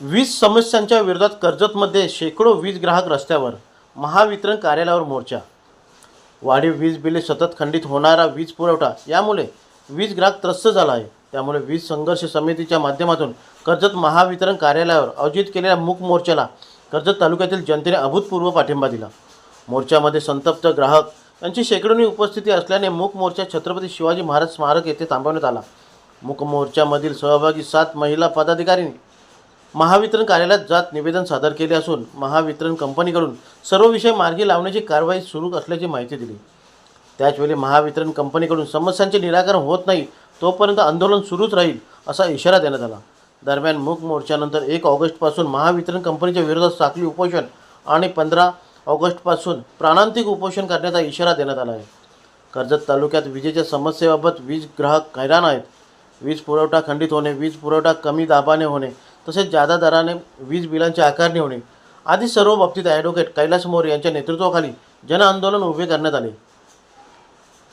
वीज समस्यांच्या विरोधात कर्जतमध्ये शेकडो वीज ग्राहक रस्त्यावर महावितरण कार्यालयावर मोर्चा. वाढीव वीज बिले सतत खंडित होणारा वीज पुरवठा यामुळे वीज ग्राहक त्रस्त झाला आहे त्यामुळे वीज संघर्ष समितीच्या माध्यमातून कर्जत महावितरण कार्यालयावर आयोजित केलेल्या मूक मोर्चाला कर्जत तालुक्यातील जनतेने अभूतपूर्व पाठिंबा दिला. मोर्चामध्ये संतप्त ग्राहक यांची शेकडोनी उपस्थिती असल्याने मूक मोर्चा छत्रपती शिवाजी महाराज स्मारक येथे थांबवण्यात आला. मूक मोर्चामधील सहभागी सात महिला पदाधिकाऱ्यांनी महावितरण कार्यालयात जात निवेदन सादर केले असून महावितरण कंपनीकडून सर्व विषय मार्गी लावण्याची कारवाई सुरू असल्याची माहिती दिली. त्याचवेळी महावितरण कंपनीकडून समस्यांचे निराकरण होत नाही तोपर्यंत आंदोलन सुरूच राहील असा इशारा देण्यात आला. दरम्यान मूक मोर्चानंतर एक ऑगस्टपासून महावितरण कंपनीच्या विरोधात साखळी उपोषण आणि पंधरा ऑगस्टपासून प्राणांतिक उपोषण करण्याचा इशारा देण्यात आला आहे. कर्जत तालुक्यात विजेच्या समस्येबाबत वीज ग्राहक हैराण आहेत. वीज पुरवठा खंडित होणे वीज पुरवठा कमी दाबाने होणे तसेच जादा दराने वीज बिलांची आकारणी होणे आदी सर्व बाबतीत ॲडव्होकेट कैलास मोरे यांच्या नेतृत्वाखाली जनआंदोलन उभे करण्यात आले.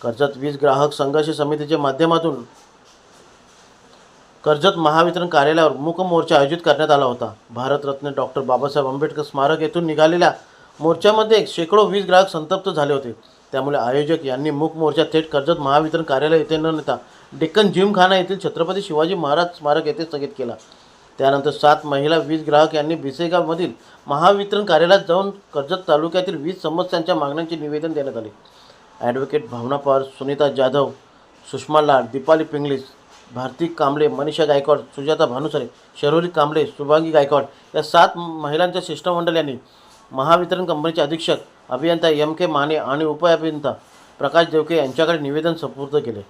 कर्जत वीज ग्राहक संघर्ष समितीच्या माध्यमातून कर्जत महावितरण कार्यालयावर मूक मोर्चा आयोजित करण्यात आला होता. भारतरत्न डॉक्टर बाबासाहेब आंबेडकर स्मारक येथून निघालेल्या मोर्चामध्ये शेकडो वीज ग्राहक संतप्त झाले होते. त्यामुळे आयोजक यांनी मूक मोर्चा थेट कर्जत महावितरण कार्यालय येथे न नेता डेक्कन जिमखाना येथील छत्रपती शिवाजी महाराज स्मारक येथे स्थगित केला. त्यानंतर सात महिला वीज ग्राहक यांनी भिसेगावमधील महावितरण कार्यालयात जाऊन कर्जत तालुक्यातील वीज समस्यांच्या मागण्यांचे निवेदन देण्यात आले. ॲडव्होकेट भावना पवार सुनीता जाधव सुषमा लाड दीपाली पिंगलीस भारती कांबळे मनीषा गायकवाड सुजाता भानुसरे शर्वरी कांबळे सुभांगी गायकवाड या सात महिलांच्या शिष्टमंडळ यांनी महावितरण कंपनीचे अधीक्षक अभियंता एम के माने आणि उपअभियंता प्रकाश देवके यांच्याकडे निवेदन सुपूर्द केले.